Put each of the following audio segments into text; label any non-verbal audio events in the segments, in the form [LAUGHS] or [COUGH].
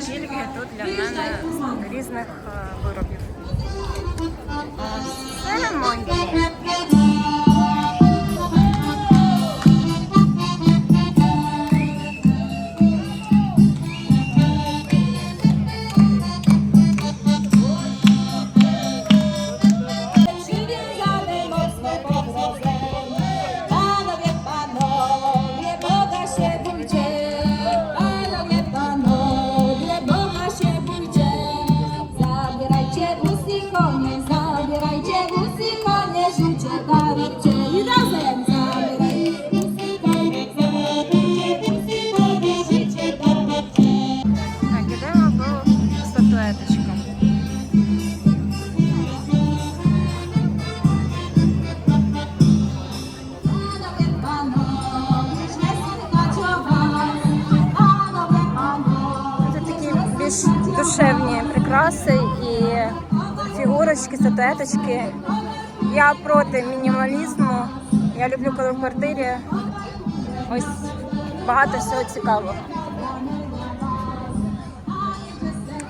скільки тут для мене різних е, виробів. Це моє. Статуеточки. Я проти мінімалізму. Я люблю, коли в квартирі ось багато всього цікавого.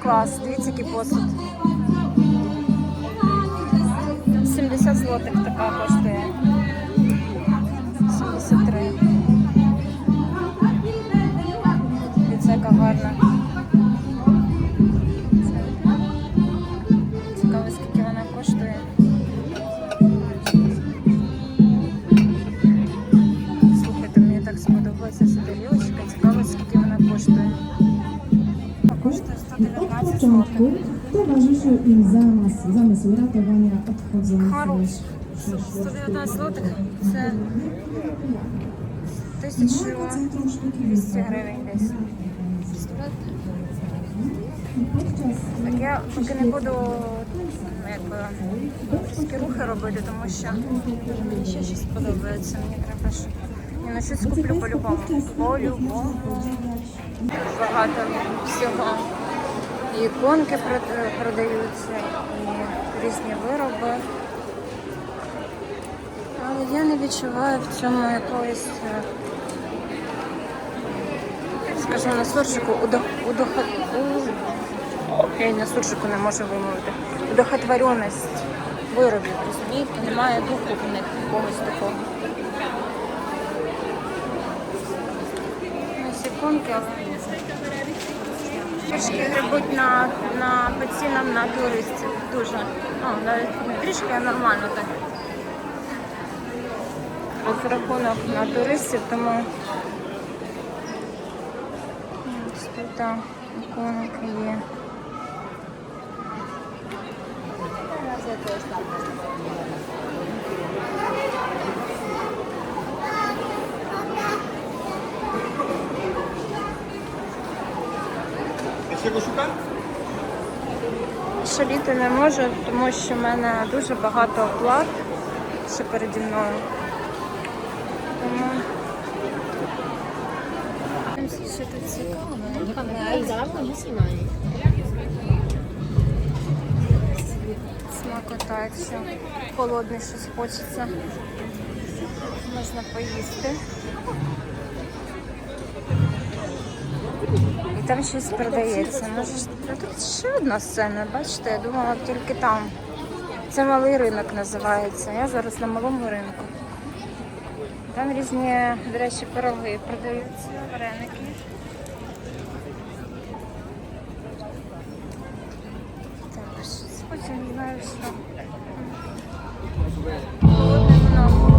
Клас, дивіться, який посуд. 70 злотих така коштує. 73. Дивіться, яка гарна. Od 119 злотих. początku towarzyszył im zamysł, zamysł ratowania odchodzących 119 злотих це 1200 гривень десь. Так я поки не буду якби такі рухи робити, тому що мені ще щось подобається. Мені треба ж я на щось куплю по-любому. По-любому. Багато всього. І іконки продаються, і різні вироби. Але я не відчуваю в цьому якоїсь, е, скажімо, на суржику удох, удоха, у, я на суржику не можу вимовити. Удохотвореність виробів, розумієте? Немає духу в них якогось такого. Ось але трішки грибуть на, на по цінам на туристів. Дуже. Ну, навіть не трішки, а нормально так. Розрахунок на туристів, тому ось тут іконки є. Шаліти не можу, тому що в мене дуже багато оплат ще переді мною. Тому що тут цікаво. Смакота, якщо холодне щось хочеться. Можна поїсти. Там щось продається. Може, тут ще одна сцена, бачите, я думала тільки там. Це малий ринок називається. Я зараз на малому ринку. Там різні, до речі, пироги продаються, вареники. Так, щось потім не знаю, що. Холодне вино.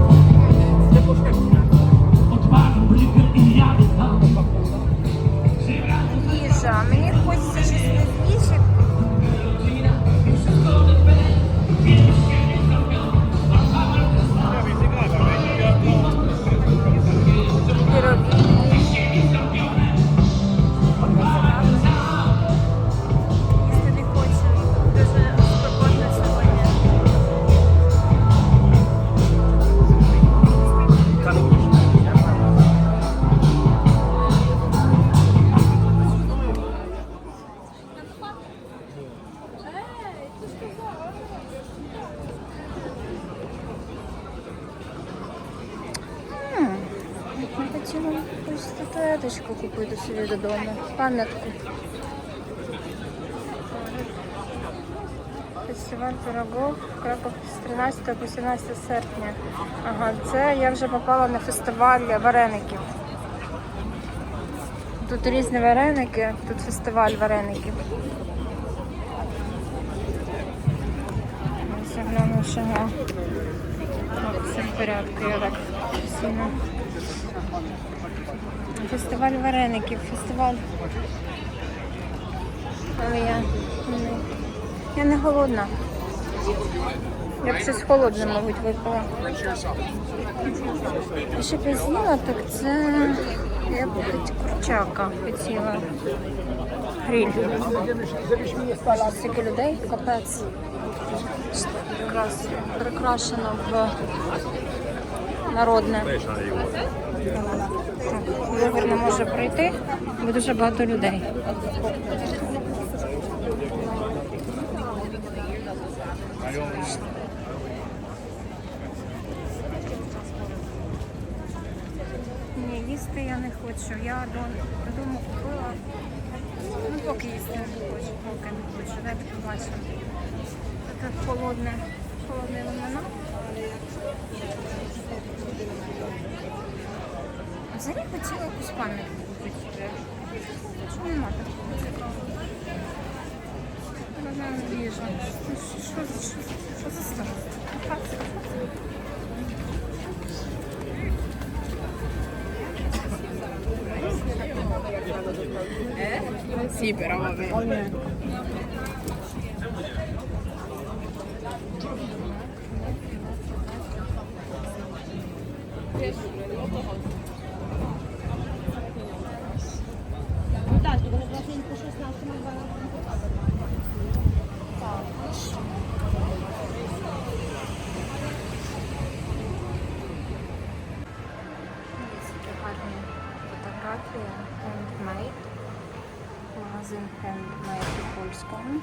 Мені хочеться щось не ягідку. Фестиваль пирогов в з 13 по 17 серпня. Ага, це я вже попала на фестиваль вареників. Тут різні вареники, тут фестиваль вареників. Загляну, що все в порядку, я так сильно. Фестиваль вареників, фестиваль. Але я не, я не голодна. Я б щось холодне, мабуть, випила. А що б я з'їла, так це я б хоч курчака хотіла. Гриль. Стільки людей, капець. Якраз прикрашено в народне. Блогер не може пройти, бо дуже багато людей. Ні, їсти я не хочу. Я до- додому купила. Ну, поки їсти не хочу, поки не хочу. Дайте побачимо. Таке холодне, холодне лимонад. Взагалі хотіла якусь пам'ятку купити. Чому нема такого цікавого? Вона їжа. Ну, Що, що, що, що за стан? Sì, però vabbè. Такі гарні фотографії. Handmade. Магазин Handmade у польському.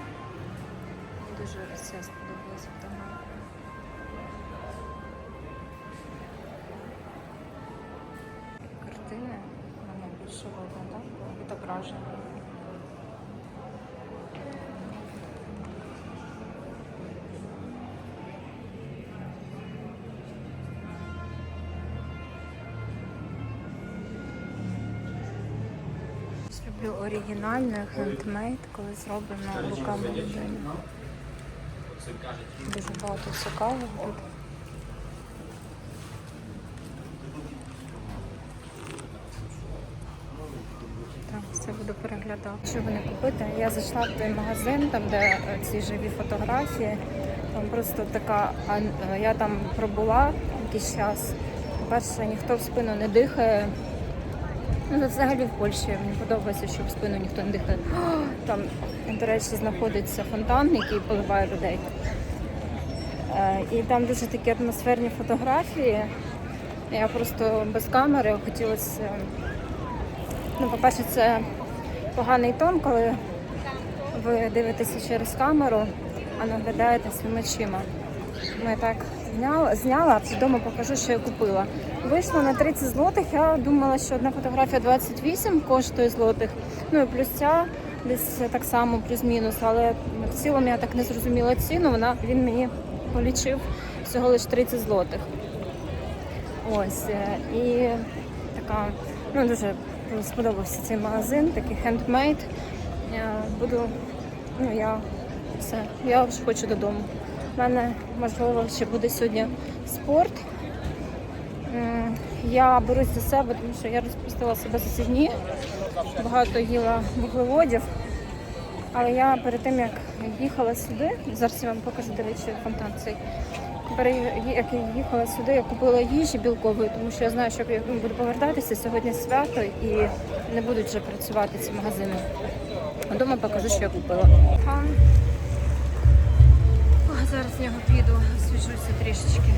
Дуже все сподобалась фотографія. Картини, вони більше так? Відображені. Люблю оригінальне, хендмейд, коли зроблено руками людини. Дуже багато цікавого тут. Так, все буду переглядати. Що вони купити? Я зайшла в той магазин, там де е, ці живі фотографії. Там просто така, е, я там пробула якийсь час. По-перше, ніхто в спину не дихає. Ну, взагалі в Польщі мені подобається, що в спину ніхто не дихає. [GASPS] Там, до речі, знаходиться фонтан, який поливає людей. Е, І там дуже такі атмосферні фотографії. Я просто без камери хотілося. Ну, по-перше, це поганий тон, коли ви дивитеся через камеру, а наглядаєте своїми очима. Ми так зняла, зняла, а вдома покажу, що я купила. Вийшло на 30 злотих. Я думала, що одна фотографія 28 коштує злотих. Ну і плюс ця десь так само, плюс-мінус. Але в цілому я так не зрозуміла ціну. Вона він мені полічив всього лише 30 злотих. Ось е, і така, ну дуже сподобався цей магазин, такий хендмейд. Буду, ну я все, я вже хочу додому. У мене можливо ще буде сьогодні спорт. Я берусь за себе, тому що я розпустила себе за ці дні. Багато їла вуглеводів. Але я перед тим як їхала сюди, зараз я вам покажу, до речі, фонтан цей. Як я їхала сюди, я купила їжі білкової, тому що я знаю, що я буду повертатися сьогодні свято і не будуть вже працювати ці магазини. А Вдома покажу, що я купила. Зараз в нього піду, освіжуся трішечки.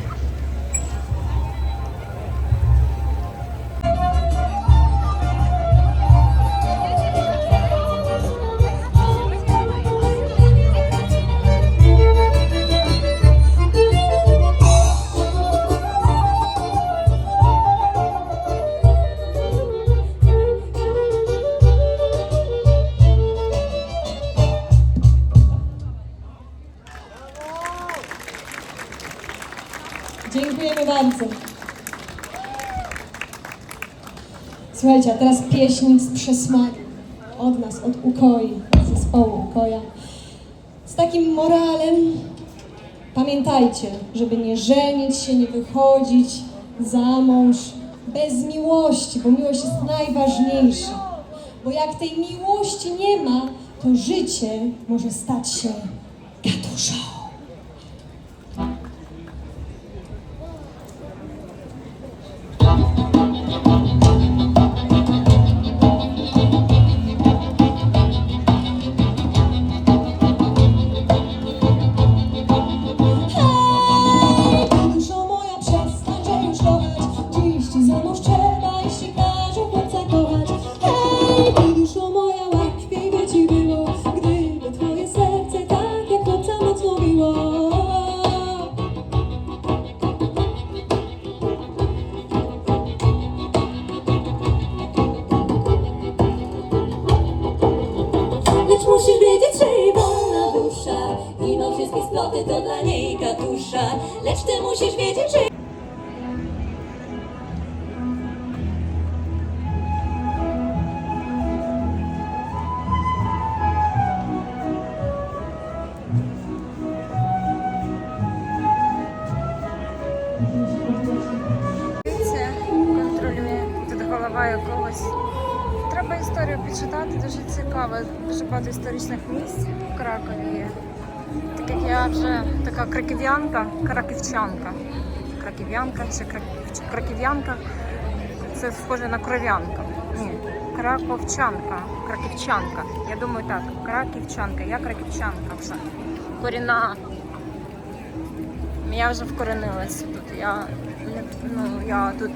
A teraz pieśń z przesmakiem od nas, od Ukoi, zespołu Ukoja. Z takim moralem, pamiętajcie, żeby nie żenić się, nie wychodzić za mąż bez miłości, bo miłość jest najważniejsza. Bo jak tej miłości nie ma, to życie może stać się тут голова якогось. Треба історію почитати, дуже цікаво. Дуже багато історичних місць в Кракові є. Так як я вже така краків'янка, краківчанка. Краків'янка чи краків- краків'янка. Це схоже на кров'янка. Ні, краковчанка, краківчанка. Я думаю так, краківчанка, я краківчанка вже. Корінна. Я вже вкоренилася тут. Я, ну, я тут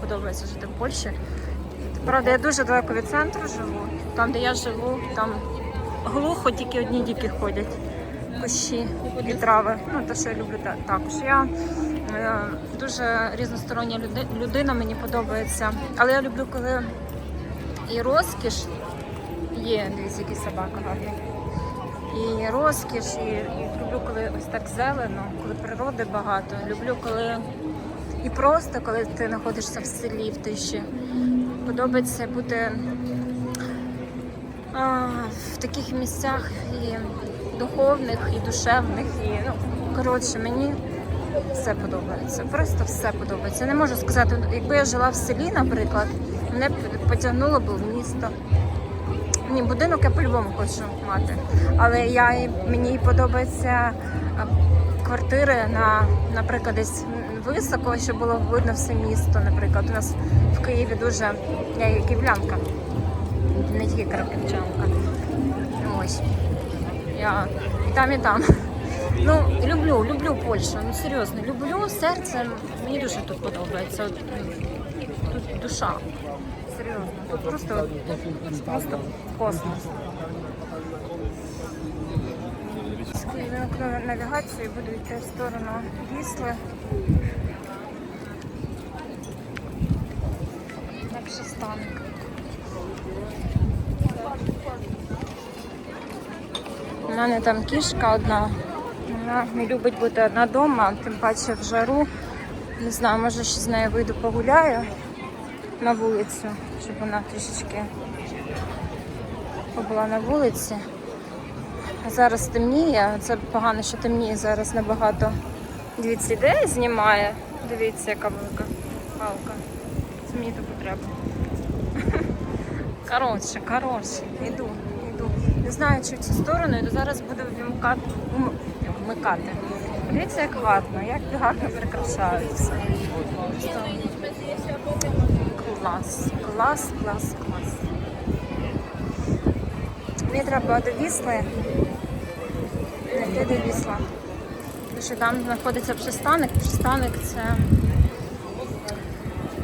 подобається жити в Польщі. Правда, я дуже далеко від центру живу. Там, де я живу, там глухо тільки одні діки ходять. Кущі і трави. Ну, те, що я люблю також. Я е, дуже різностороння люди- людина, мені подобається. Але я люблю, коли і розкіш є, дивіться, який собака гарний. І розкіш, і, і люблю, коли ось так зелено, коли природи багато. Люблю, коли і просто коли ти знаходишся в селі, в тиші. Подобається бути а, в таких місцях і духовних, і душевних. І, ну, коротше, мені все подобається. Просто все подобається. Я не можу сказати, якби я жила в селі, наприклад, мене б потягнуло б в місто. Ні, будинок я по-любому хочу мати. Але я, мені подобається квартири на, наприклад, десь високо, щоб було видно все місто. Наприклад, у нас в Києві дуже я є київлянка, не тільки краківчанка. Ось. Я і там, і там. Ну, люблю, люблю Польщу. Ну серйозно, люблю серцем. Мені дуже тут подобається. От, Тут душа. Серйозно. Тут просто, просто космос. Вимкну навігацію буду йти в сторону Вісли. На пристанок. У мене там кішка одна. Вона не любить бути одна вдома, тим паче в жару. Не знаю, може ще з нею вийду погуляю на вулицю, щоб вона трішечки побула на вулиці. Зараз темніє, це погано, що темніє зараз набагато. Дивіться, ідея знімає. Дивіться, яка велика палка. Це мені таку треба. [LAUGHS] Коротше, коротше, йду, йду. Не знаю, чи в цю сторону, йду зараз буду вмикати. вмикати. Дивіться, як гарно, як гарно прикрашають. Клас, клас, клас, клас. Мені треба до Вісли. До Вісла. Тому що там знаходиться пристанок. Пристанок це.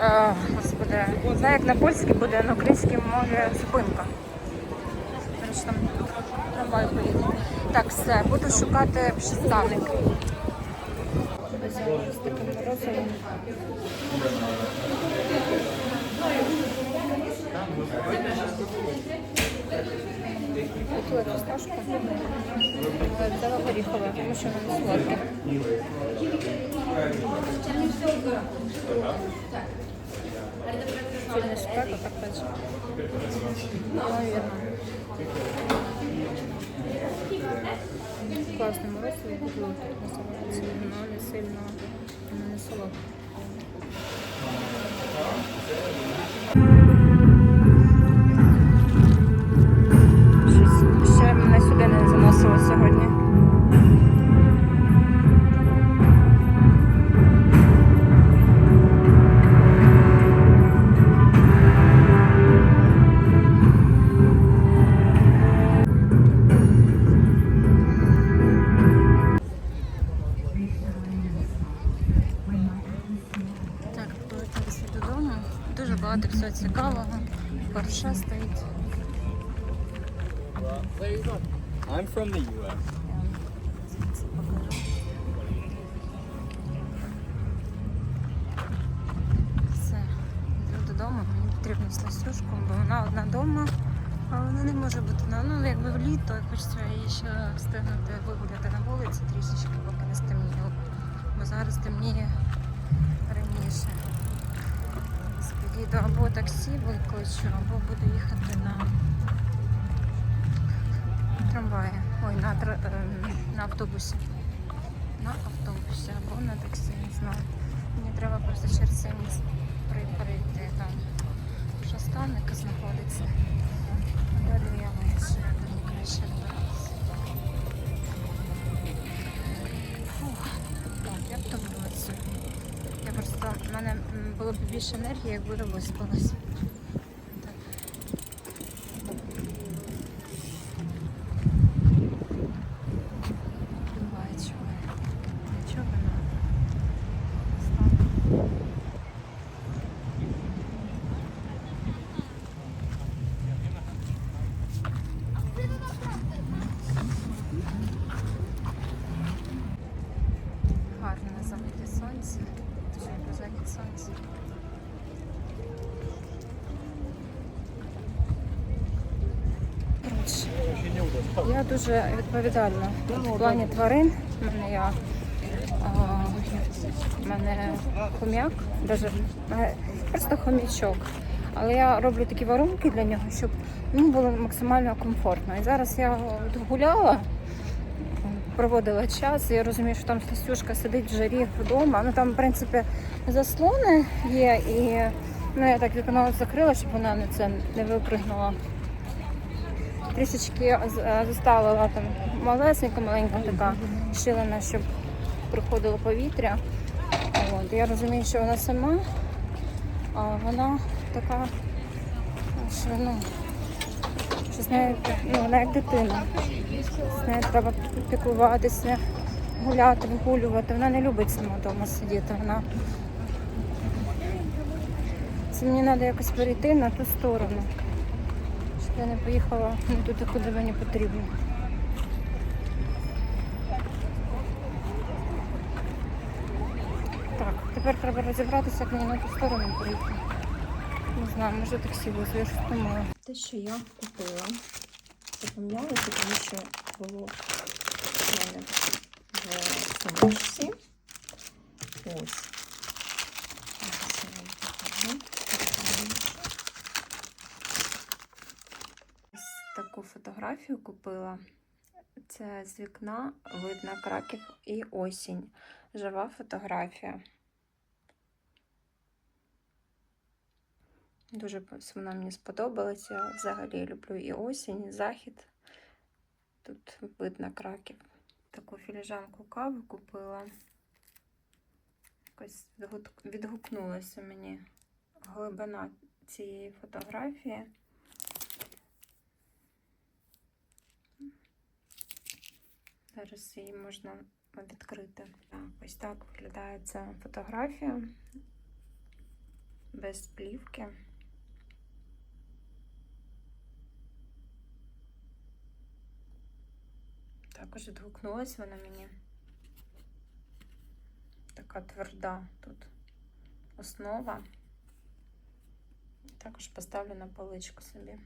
Е, господи, знаю, як на польській буде, на українській мові зупинка. Там. Так, все, буду шукати пристанок. Таким морозивом. Купила фісташку. Взяла горіхове, тому що воно сладке. Сильный шпек, а так дальше. Наверное. Классный мороз, я люблю называется. Но не сильно, но не солодкий. Мені потрібно сласюшку, бо вона одна вдома, а вона не може бути на ну, якби в літо, хочеться її ще встигнути вигуляти на вулиці трішечки, поки не стемніло. Бо зараз темніє раніше. Підійду або таксі викличу, або буду їхати на трамваї. Ой, на, тра- ем, на автобусі. На автобусі або на таксі, не знаю. Мені треба просто через міст при- перейти там. Шостанник знаходиться. Далі я вам мені краще. Фух, Так, я втомилася. Я просто, в мене було б більше енергії, якби я виспалась. Так. Буває чого. Нічого не стане. Гарно на заході сонця. Дуже Коротше, я дуже відповідальна в плані тварин. У мене я в мене хом'як, е, просто хом'ячок. Але я роблю такі воронки для нього, щоб йому було максимально комфортно. І зараз я гуляла, проводила час. Я розумію, що там Стасюшка сидить в жарі вдома. Ну там, в принципі, заслони є, і ну, я так вікно закрила, щоб вона не це не випригнула трішечки е, заставила там малесенька, маленька така щілина, щоб приходило повітря. От, я розумію, що вона сама, а вона така, що ну, що з нею, ну, вона як дитина. З нею треба піклуватися, гуляти, вигулювати. Вона не любить сама вдома сидіти. Вона... Це мені треба якось перейти на ту сторону. Щоб я не поїхала не туди, куди мені потрібно. Так, тепер треба розібратися, як мені на ту сторону прийти. Не знаю, може таксі визву, я щось думала. Те, що я купила, запам'яталося, тому що було в мене в сумочці. Ось. Ось таку фотографію купила. Це з вікна видно Краків і осінь. Жива фотографія. Дуже вона мені сподобалася. Взагалі люблю і осінь, і захід. Тут видно Краків. Таку філіжанку кави купила. Якось відгукнулася мені глибина цієї фотографії. Зараз її можна відкрити. Так, ось так виглядає ця фотографія без плівки. Також відгукнулась вона мені. Така тверда тут основа. Також поставлю на поличку собі.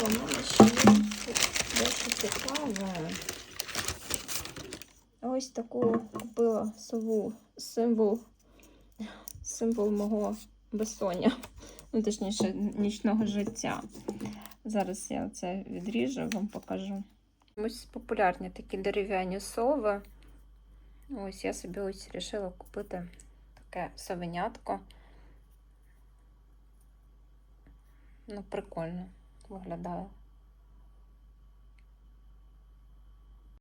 Воно ще тут дещо цікаве. Ось таку купила сову, символ, символ мого безсоння, ну, точніше, нічного життя. Зараз я це відріжу, вам покажу. Ось популярні такі дерев'яні сови. Ось я собі ось вирішила купити таке совенятко. Ну, прикольно виглядає.